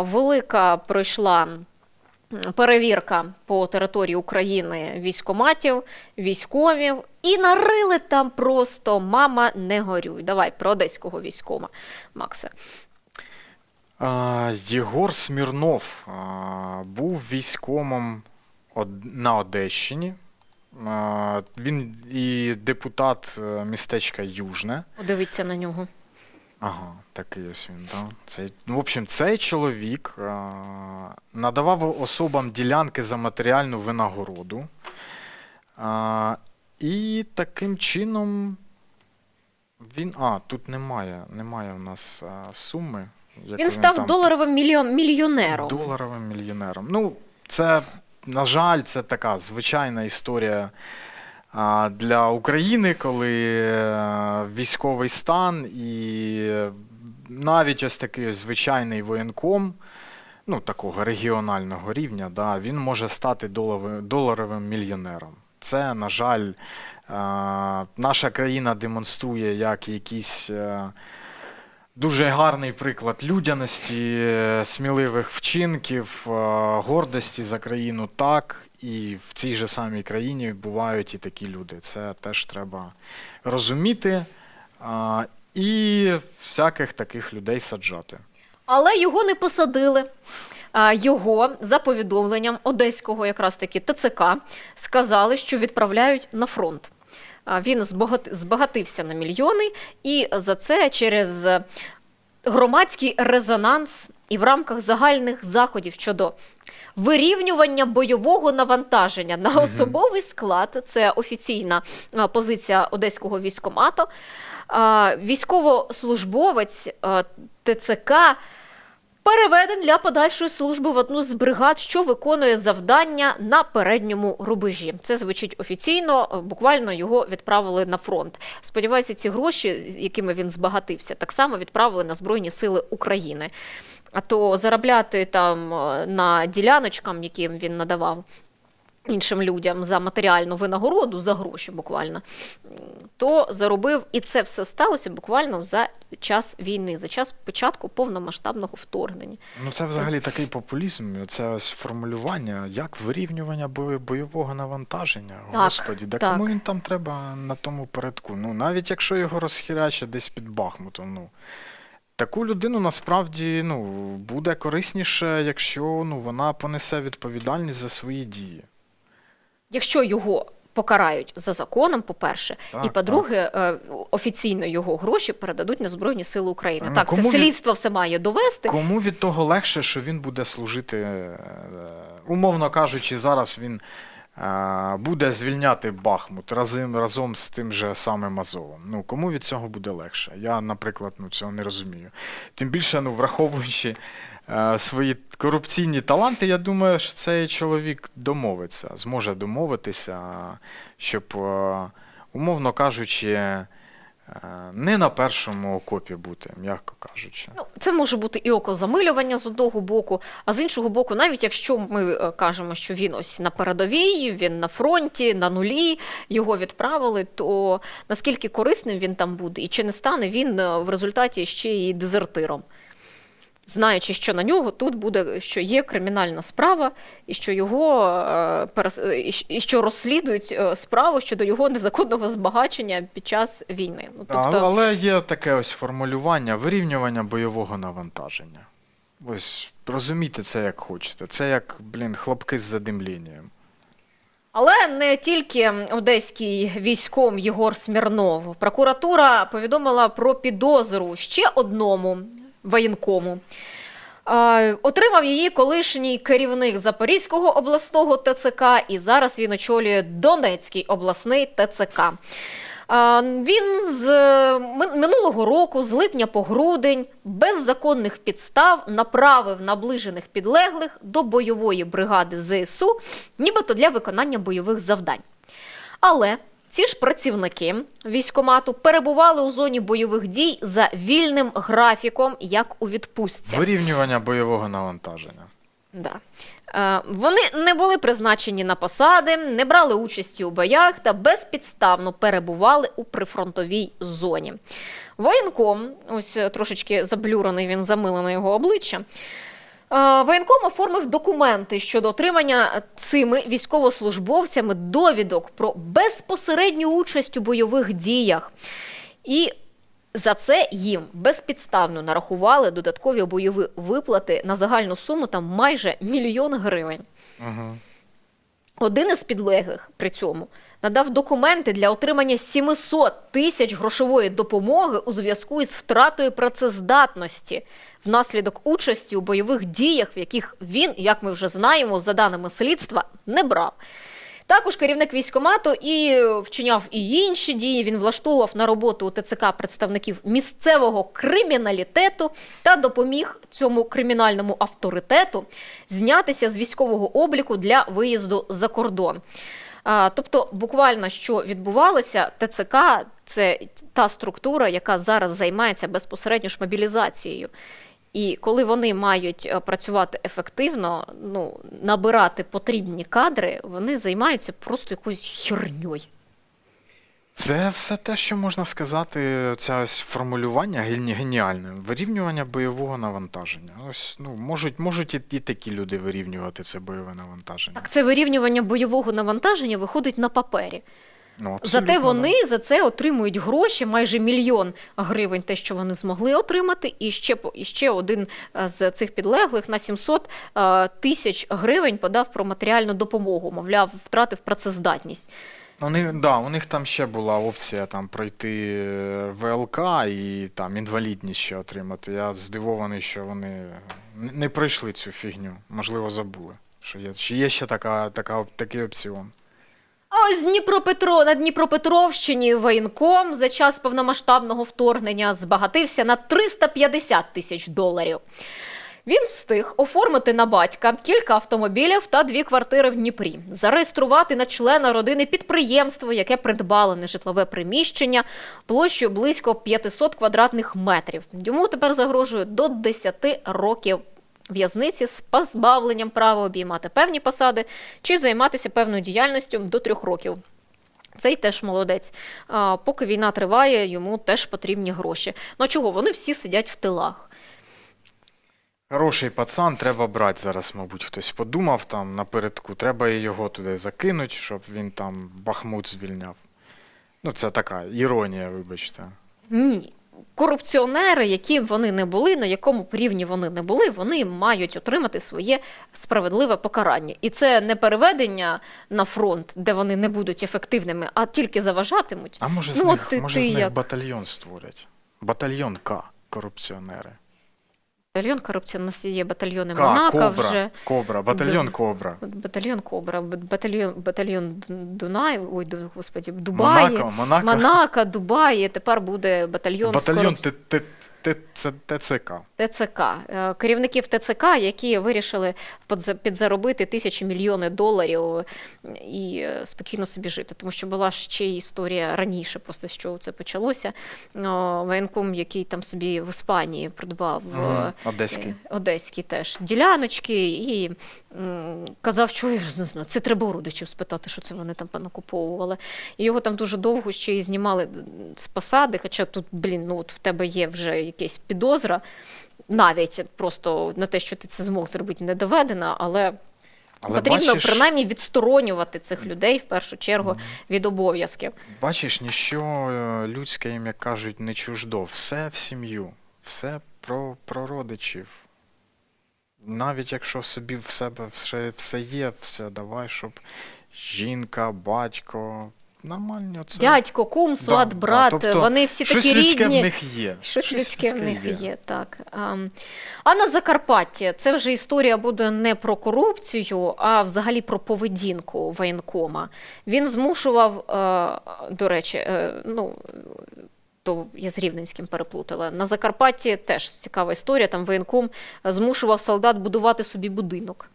велика пройшла перевірка по території України військоматів, військовів, і нарили там просто мама не горюй. Давай про одеського військома, Максе. Єгор Смірнов був військомом на Одещині. Він і депутат е, містечка Южне. Подивіться на нього. Ага, такий ось він, да. Цей, ну, в общем, цей чоловік а, надавав особам ділянки за матеріальну винагороду. А, і таким чином він. А, тут немає, немає у нас а, суми. яку Він став там- доларовим мільйон, мільйонером. Доларовим мільйонером. Ну, це, на жаль, це така звичайна історія для України, коли е, військовий стан і навіть ось такий звичайний воєнком. Ну, такого регіонального рівня, да, він може стати доларовим, мільйонером. Це, на жаль, е, наша країна демонструє як якийсь е, дуже гарний приклад людяності, сміливих вчинків, е, гордості за країну так. І в цій же самій країні бувають і такі люди. Це теж треба розуміти і всяких таких людей саджати. Але його не посадили. Його за повідомленням одеського якраз таки ТЦК сказали, що відправляють на фронт. Він збагатився на мільйони, і за це через громадський резонанс і в рамках загальних заходів щодо вирівнювання бойового навантаження на особовий склад. Це офіційна позиція одеського військомату. Військовослужбовець ТЦК переведен для подальшої служби в одну з бригад, що виконує завдання на передньому рубежі. Це звучить офіційно. Буквально його відправили на фронт. Сподіваюся, ці гроші, якими він збагатився, так само відправили на Збройні Сили України. А то заробляти там е, на діляночкам, яким він надавав іншим людям за матеріальну винагороду, за гроші буквально, то заробив, і це все сталося буквально за час війни, за час початку повномасштабного вторгнення. Ну, це взагалі такий популізм, це ось формулювання, як вирівнювання бойового навантаження. Так, Господі, да так. кому він там треба на тому передку? Ну, навіть якщо його розхірячать десь під Бахмутом, ну. Таку людину насправді ну, буде корисніше, якщо ну, вона понесе відповідальність за свої дії. Якщо його покарають за законом, по-перше, і по-друге, е, офіційно його гроші передадуть на Збройні Сили України. Ну, так, це від- слідство все має довести. Кому від того легше, що він буде служити, е, умовно кажучи, зараз він буде звільняти Бахмут разом, разом з тим же самим Азовом. Ну, кому від цього буде легше? Я, наприклад, ну, цього не розумію. Тим більше, ну, враховуючи е, свої корупційні таланти, я думаю, що цей чоловік домовиться, зможе домовитися, щоб, е, умовно кажучи, не на першому окопі бути, м'яко кажучи. Ну, це може бути і окозамилювання з одного боку, а з іншого боку, навіть якщо ми е, кажемо, що він ось на передовій, він на фронті, на нулі, його відправили, то наскільки корисним він там буде, і чи не стане він е, в результаті ще й дезертиром? Знаючи, що на нього тут буде, що є кримінальна справа, і що його е, і що розслідують е, справу щодо його незаконного збагачення під час війни. Ну, А, Але є таке ось формулювання вирівнювання бойового навантаження. Ось розумійте це як хочете. Це як, блін, хлопки з задимлінням. Але не тільки одеський військом Єгор Смірнов. Прокуратура повідомила про підозру ще одному воєнкому. Отримав її колишній керівник Запорізького обласного ТЦК, і зараз він очолює Донецький обласний ТЦК. Він з е, минулого року, з липня по грудень, без законних підстав направив наближених підлеглих до бойової бригади ЗСУ, нібито для виконання бойових завдань. Але ці ж працівники військомату перебували у зоні бойових дій за вільним графіком, як у відпустці. Вирівнювання бойового навантаження. Да. Е, Вони не були призначені на посади, не брали участі у боях та безпідставно перебували у прифронтовій зоні. Воєнком, ось трошечки заблюрений він замилене його обличчя. Е, Воєнком оформив документи щодо отримання цими військовослужбовцями довідок про безпосередню участь у бойових діях. І за це їм безпідставно нарахували додаткові бойові виплати на загальну суму там майже мільйон гривень. Угу. Один із підлеглих при цьому надав документи для отримання 700 тисяч грошової допомоги у зв'язку із втратою працездатності внаслідок участі у бойових діях, в яких він, як ми вже знаємо, за даними слідства, не брав. Також керівник військомату і вчиняв і інші дії. Він влаштовував на роботу у ТЦК представників місцевого криміналітету та допоміг цьому кримінальному авторитету знятися з військового обліку для виїзду за кордон. Тобто, буквально що відбувалося, ТЦК це та структура, яка зараз займається безпосередньо ж мобілізацією. І коли вони мають е, працювати ефективно, ну набирати потрібні кадри, вони займаються просто якоюсь херньою. Це все те, що можна сказати, ця ось формулювання гені- геніальне. Вирівнювання бойового навантаження. Ось ну можуть, можуть і, і такі люди вирівнювати це бойове навантаження. Так, це вирівнювання бойового навантаження виходить на папері. Ну, Зате да. вони за це отримують гроші, майже мільйон гривень, те, що вони змогли отримати, і ще і ще один е, з цих підлеглих на 700 е, тисяч гривень подав про матеріальну допомогу. Мовляв, втратив працездатність. Вони, да, у них там ще була опція там пройти е, ВЛК і там інвалідність ще отримати. Я здивований, що вони не- не пройшли цю фігню. Можливо, забули. Що є, що є ще така, така, такий опціон. А ось Дніпропетро на Дніпропетровщині воєнком за час повномасштабного вторгнення збагатився на 350 тисяч доларів. Він встиг оформити на батька кілька автомобілів та дві квартири в Дніпрі, зареєструвати на члена родини підприємство, яке придбало нежитлове приміщення площею близько 500 квадратних метрів. Йому тепер загрожує до 10 років в'язниці з позбавленням права обіймати певні посади чи займатися певною діяльністю до трьох років. Цей теж молодець. А, поки війна триває, йому теж потрібні гроші. Ну чого? Вони всі сидять в тилах. Хороший пацан, треба брати зараз, мабуть, хтось подумав там напередку. Треба і його туди закинуть, щоб він там Бахмут звільняв. Ну, це така іронія, вибачте. Ні. Корупціонери, які б вони не були, на якому б рівні вони не були, вони мають отримати своє справедливе покарання. І це не переведення на фронт, де вони не будуть ефективними, а тільки заважатимуть. А може з Ну, от них, ти- може ти з них як? батальйон створять? Батальйон К, корупціонери. Батальйон корупції, у нас є батальйони К, Монако Кобра, вже. Кобра, батальйон. Кобра. Батальйон Кобра, батальйон, батальйон Дунай, ой, господі, Дубаї, Монако, Монако. Монако, Дубаї, тепер буде батальйон, Батальйон скоро... ТЦК. ТЦК. Е, Керівників ТЦК, які вирішили підзаробити тисячі мільйони доларів і е, спокійно собі жити. Тому що була ще історія раніше, просто що це почалося. Воєнком, який там собі в Іспанії придбав е, Одеський. Одеський теж діляночки, і казав, що я не знаю, це треба у родичів спитати, що це вони там понакуповували. І його там дуже довго ще і знімали з посади, хоча тут, блін, ну от в тебе є вже якась підозра, навіть просто на те, що ти це змог зробити, не доведена, але. Але Потрібно бачиш, принаймні відсторонювати цих людей в першу чергу від обов'язків. бачиш, ніщо е, людське, їм, як кажуть, не чуждо. Все в сім'ю, все про, про родичів. Навіть якщо собі в себе все, все є, все давай, щоб жінка, батько, нормально це. Дядько, кум, сват, да, брат, тобто вони всі Щось такі людське рідні. в них є. Щось людське в них є. так. Ам, А на Закарпатті це вже історія буде не про корупцію, а взагалі про поведінку воєнкома. Він змушував, е, до речі, е, ну. То я з Рівненським переплутала. На Закарпатті теж цікава історія. Там воєнком змушував солдат будувати собі будинок.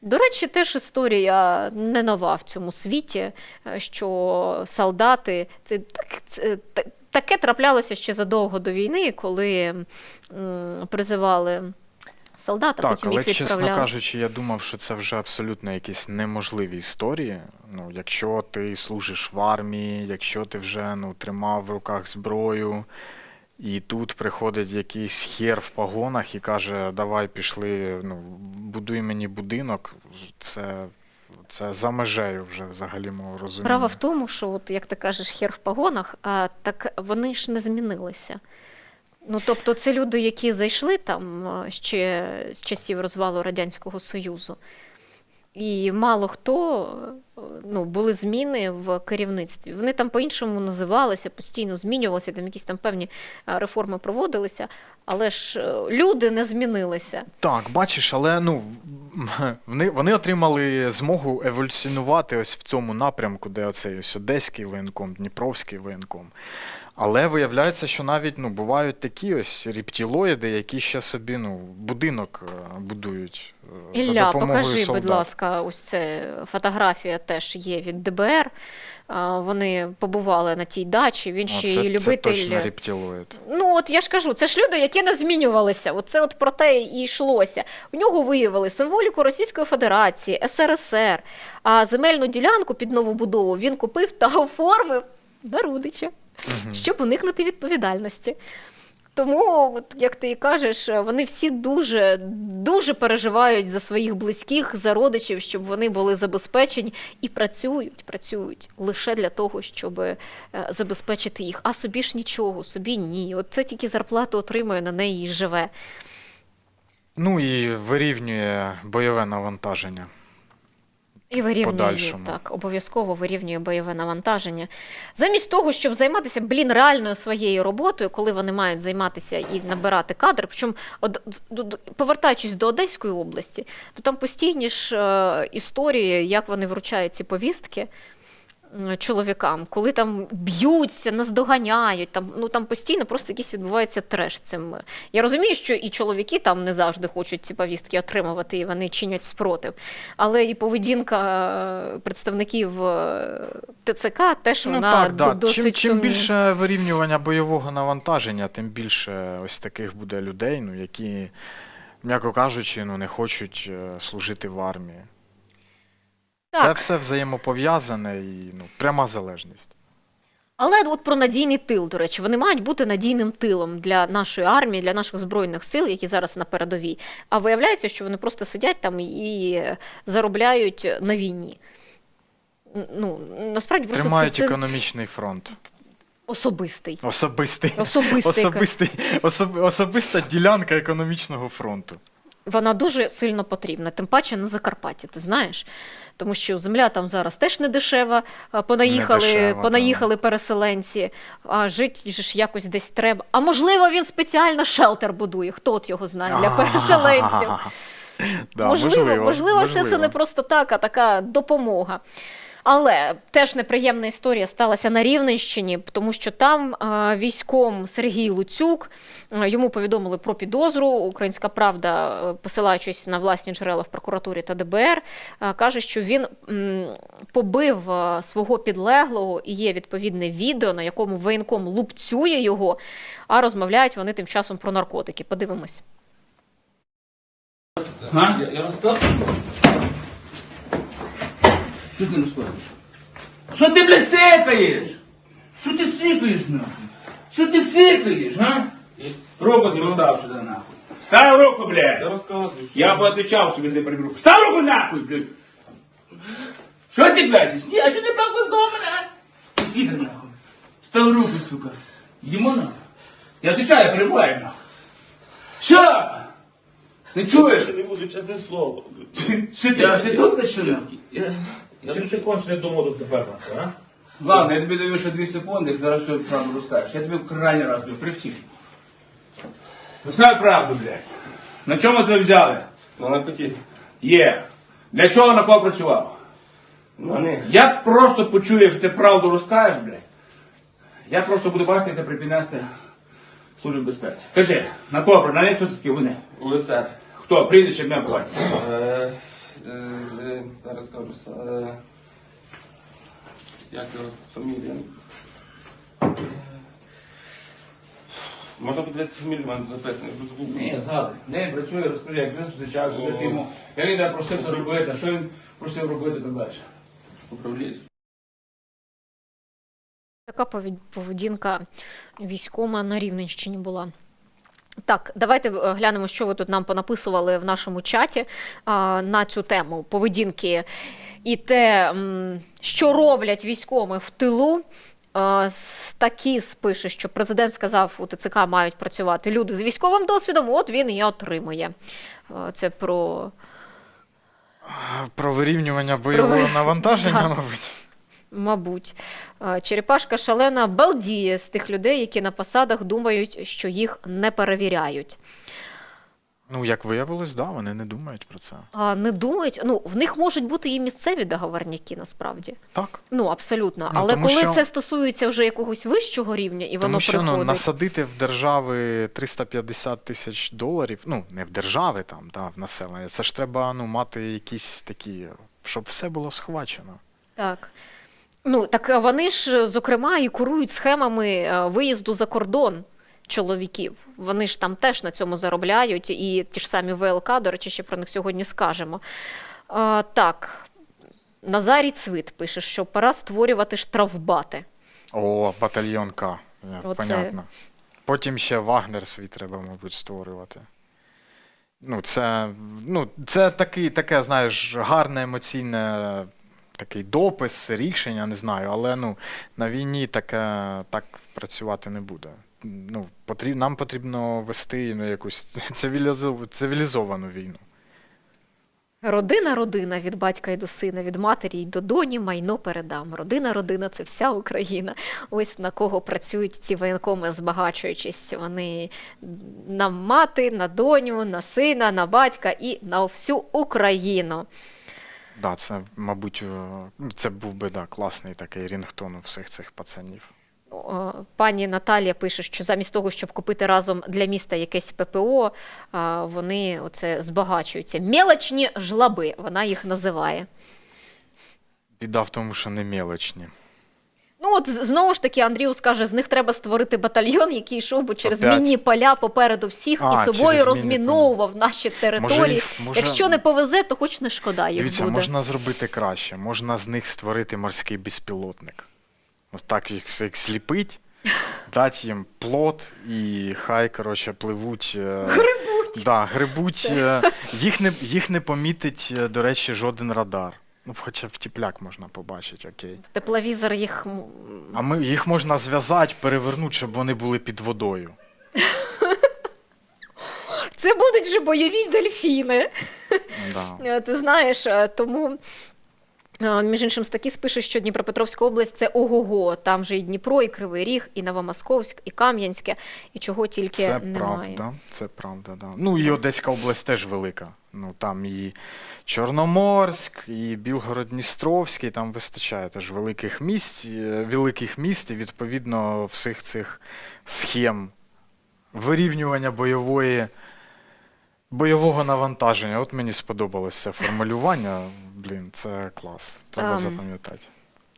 До речі, теж історія не нова в цьому світі, е, що солдати це, так, це таке траплялося ще задовго до війни, коли м, призивали солдата, Так, потім але їх чесно кажучи, я думав, що це вже абсолютно якісь неможливі історії. Ну, якщо ти служиш в армії, якщо ти вже ну, тримав в руках зброю, І тут приходить якийсь хер в погонах і каже: давай пішли, ну, будуй мені будинок. Це, це за межею вже взагалі мого розуміння. Справа в тому, що, от, як ти кажеш, хер в погонах, а так вони ж не змінилися. Ну, тобто, це люди, які зайшли там ще з часів розвалу Радянського Союзу. І мало хто е, ну, були зміни в керівництві. Вони там по-іншому називалися, постійно змінювалися, там якісь там певні е, реформи проводилися, але ж е, люди не змінилися. Так, бачиш, але ну вони, вони отримали змогу еволюціонувати ось в цьому напрямку, де оцей ось Одеський воєнком, Дніпровський воєнком. Але виявляється, що навіть ну, бувають такі ось рептилоїди, які ще собі ну, будинок е, будують е, за Ілля, допомогою покажи, солдат. будь ласка, ось це фотографія теж є від ДБР. А, Вони побували на тій дачі. Він ще Оце- і любитель. Це точно рептилоїд. Ну, от я ж кажу, це ж люди, які не змінювалися. Оце от про те і йшлося. У нього виявили символіку Російської Федерації, СРСР. А земельну ділянку під нову будову він купив та оформив на Рудича, Щоб уникнути відповідальності. Тому, от, як ти і кажеш, вони всі дуже, дуже переживають за своїх близьких, за родичів, щоб вони були забезпечені і працюють, працюють лише для того, щоб е, забезпечити їх. А собі ж нічого, собі ні. От це тільки зарплату отримує, на неї і живе. Ну і вирівнює бойове навантаження. І вирівнює подальшому. так, обов'язково вирівнює бойове навантаження. Замість того, щоб займатися блін реальною своєю роботою, коли вони мають займатися і набирати кадри. Причому, повертаючись до Одеської області, то там постійні ж е, історії, як вони вручають ці повістки. Чоловікам, коли там б'ються, наздоганяють, там ну там постійно просто якийсь відбувається треш цим. Я розумію, що і чоловіки там не завжди хочуть ці повістки отримувати, і вони чинять спротив. Але і поведінка е, представників е, ТЦК теж Ну вона так, да. досить Чим, чим більше вирівнювання бойового навантаження, тим більше ось таких буде людей, ну, які, м'яко кажучи, ну, не хочуть е, служити в армії. Це все взаємопов'язане і ну, пряма залежність. Але от про надійний тил, до речі, вони мають бути надійним тилом для нашої армії, для наших збройних сил, які зараз на передовій. А виявляється, що вони просто сидять там і заробляють на війні. Ну, насправді просто Тримають це, це економічний фронт. особистий. Особистий. Особистий. Особистий, особ, особиста ділянка економічного фронту. Вона дуже сильно потрібна, тим паче на Закарпатті, ти знаєш. Тому що земля там зараз теж не дешева, понаїхали, Не дешево, понаїхали переселенці, а жити ж якось десь треба. А можливо, він спеціально шелтер будує, хто от його знає для переселенців. Да, можливо, можливо, все це не просто так, а така допомога. Але теж неприємна історія сталася на Рівненщині, тому що там е, військом Сергій Луцюк е, йому повідомили про підозру. Українська правда, е, посилаючись на власні джерела в прокуратурі та ДБР, каже, що він побив свого підлеглого і є відповідне відео, на якому воєнком лупцює його, а розмовляють вони тим часом про наркотики. Подивимось. А? Я, я розказую. Що ти не розказуєш? Що ти, блядь, сикаєш? Що ти сикаєш, нахуй? Що ти сикаєш, га? Руку ти став сюди, нахуй. Став руку, Я блядь. розказую. що- Я поотвечав собі, де приберу. Став руку нахуй, блядь. Що ти, блядь? Ні, а що ти, блядь, знову мене? Іди нахуй. Став руку, сука. Йому нахуй. Я отвечаю, перебуваю, нахуй. Що? Не чуєш? Я не буду чесне слово. Що ти, проститутка, що нахуй? Я, я Чим ти кончений думав тут тепер, а? Ладно, я тобі даю ще дві секунди, зараз все правду розкажеш. Я тобі в крайній раз даю, при всіх. Розкажи правду, блядь. На чому тебе взяли? на наркоті. Є. Для чого на кого працював? Вони. Я просто почую, якщо ти правду розкажеш, блядь. Я просто буду бачити, як тебе припінести службі безпеці. Кажи, на кого, на них хто це такі вони? УСР. Хто? Прізвище ім'я буває. Е, е, е, зараз скажу. с- Е, як його фамілія? Можна подивитися фамілію, в мене записано, я вже забув. Ні, згадуй. Де він працює, розкажи, як він зустрічався, як йому, як він тебе просив це робити, що він просив робити так далі. Управління. Така поведінка військома на Рівненщині була. Так, давайте е, глянемо, що ви тут нам понаписували в нашому чаті а, на цю тему поведінки і те, що роблять військові в тилу. А, Стакіс пише, що президент сказав, у ТЦК мають працювати люди з військовим досвідом, от він і отримує. Це про Про вирівнювання бойового вир- навантаження, мабуть. Мабуть, черепашка шалена балдіє з тих людей, які на посадах думають, що їх не перевіряють. Ну, як виявилось, да, вони не думають про це. А не думають, ну в них можуть бути і місцеві договорняки, насправді. Так. Ну абсолютно. Ну, Але коли що- це стосується вже якогось вищого рівня, і воно Тому що ну, насадити в держави 350 тисяч доларів, ну, не в держави там, да, в населення. Це ж треба ну, мати якісь такі, щоб все було схвачено. Так. Ну так вони ж, зокрема, і курують схемами е, виїзду за кордон чоловіків. Вони ж там теж на цьому заробляють, і ті ж самі ВЛК, до речі, ще про них сьогодні скажемо. А, так, Назарій Цвит пише, що пора створювати штрафбати. О, батальйон К. Е, Оце- Понятно. Потім ще Вагнер свій треба, мабуть, створювати. Ну, це, ну, це такий, таке, знаєш, гарне емоційне такий допис, рішення, не знаю, але ну, на війні таке так працювати не буде. Ну, потріб, нам потрібно вести ну, якусь цивілізов, цивілізовану війну. Родина, родина від батька й до сина, від матері й до доні майно передам. Родина, родина це вся Україна. Ось на кого працюють ці воєнкоми, збагачуючись. Вони на мати, на доню, на сина, на батька і на всю Україну. Да, це, мабуть, е, ну, це був би да, класний такий рінгтон у всіх цих пацанів. Пані Наталія пише, що замість того, щоб купити разом для міста якесь ППО, вони оце збагачуються. Мелочні жлаби, вона їх називає. Біда в тому, що не мелочні. Ну, от знову ж таки, Андріус каже, з них треба створити батальйон, який йшов би через Опять? мінні поля попереду всіх А, і собою розміновував наші території. їх- може- Якщо не повезе, то хоч не шкода їх Дивіться, буде. можна зробити краще. Можна з них створити морський безпілотник. Ось так їх всіх зліпить, дати їм плот, і хай, коротше, пливуть. Грибуть. Да, грибуть. е, Їх не, їх не помітить, е, до речі, жоден радар. Ну, хоча в тіпляк можна побачити, окей. Тепловізор їх А ми, їх можна зв'язати, перевернути, щоб вони були під водою. це будуть же бойові дельфіни. Да. Ти знаєш, е, тому. Між іншим, Стакіс пише, що Дніпропетровська область це ого-го. Там же і Дніпро, і Кривий Ріг, і Новомосковськ, і Кам'янське, і чого тільки Це немає. правда, це правда, да. Ну і Одеська область теж велика. Ну там і Чорноморськ, і Білгород-Дністровський, там вистачає теж великих місць, е, великих міст, і відповідно всіх цих схем вирівнювання бойової. Бойового навантаження. От мені сподобалось це формулювання. Блін, це клас. Треба Ем, запам'ятати.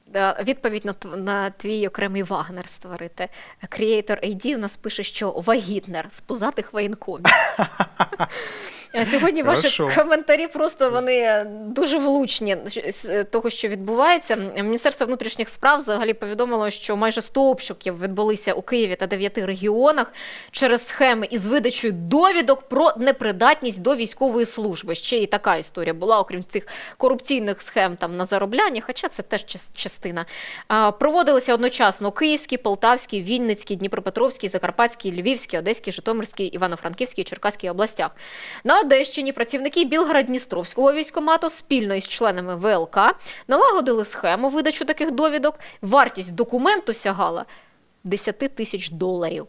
Да, Відповідь на, на твій окремий Вагнер створити. Creator AD у нас пише, що вагітнер з пузатих воєнкомів. Сьогодні ваші Хорошо. коментарі просто вони дуже влучні з того, що відбувається. Міністерство внутрішніх справ взагалі повідомило, що майже 100 обшуків відбулися у Києві та дев'яти регіонах через схеми із видачею довідок про непридатність до військової служби. Ще і така історія була, окрім цих корупційних схем там на заробляння, хоча це теж частина. Проводилися одночасно у Київській, Полтавській, Вінницькій, Дніпропетровській, Закарпатській, Львівській, Одеській, Житомирській, Івано-Франківській, Черкаській областях. На Одещині працівники Білгород-Дністровського військомату спільно із членами ВЛК налагодили схему видачу таких довідок. Вартість документу сягала 10 тисяч доларів.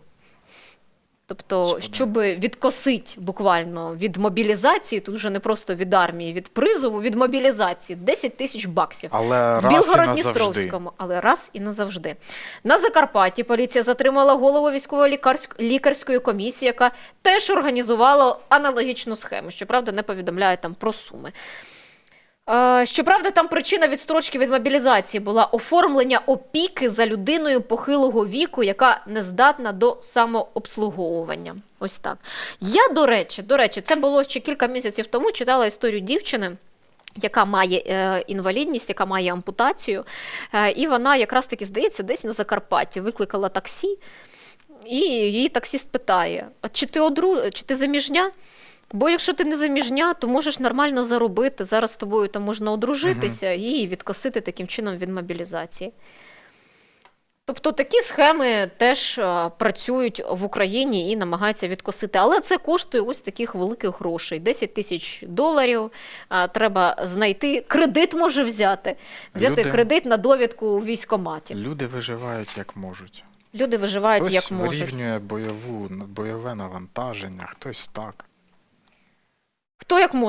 Тобто, щоб відкосити буквально від мобілізації, тут вже не просто від армії, від призову, від мобілізації 10 тисяч баксів. Але В. Білгород-Дністровському, але раз і назавжди. На Закарпатті поліція затримала голову військово-лікарської комісії, яка теж організувала аналогічну схему. Щоправда, не повідомляє там про суми. Е, Щоправда, там причина відстрочки від мобілізації була оформлення опіки за людиною похилого віку, яка не здатна до самообслуговування. Ось так. Я, до речі, до речі, це було ще кілька місяців тому. Читала історію дівчини. яка має е, інвалідність, яка має ампутацію. Е, і вона якраз таки здається десь на Закарпатті викликала таксі, і її таксіст питає: чи ти одру... чи ти заміжня? Бо якщо ти не заміжня, то можеш нормально заробити. Зараз з тобою там можна одружитися і відкосити таким чином від мобілізації. Тобто такі схеми теж а, працюють в Україні і намагаються відкосити. Але це коштує ось таких великих грошей: 10 тисяч доларів. А, треба знайти кредит, може взяти. Взяти Люди- кредит на довідку у військкоматі. Люди виживають як можуть. Люди виживають Хтось як можуть. вирівнює бойову, бойове навантаження, хтось так. Хто як може.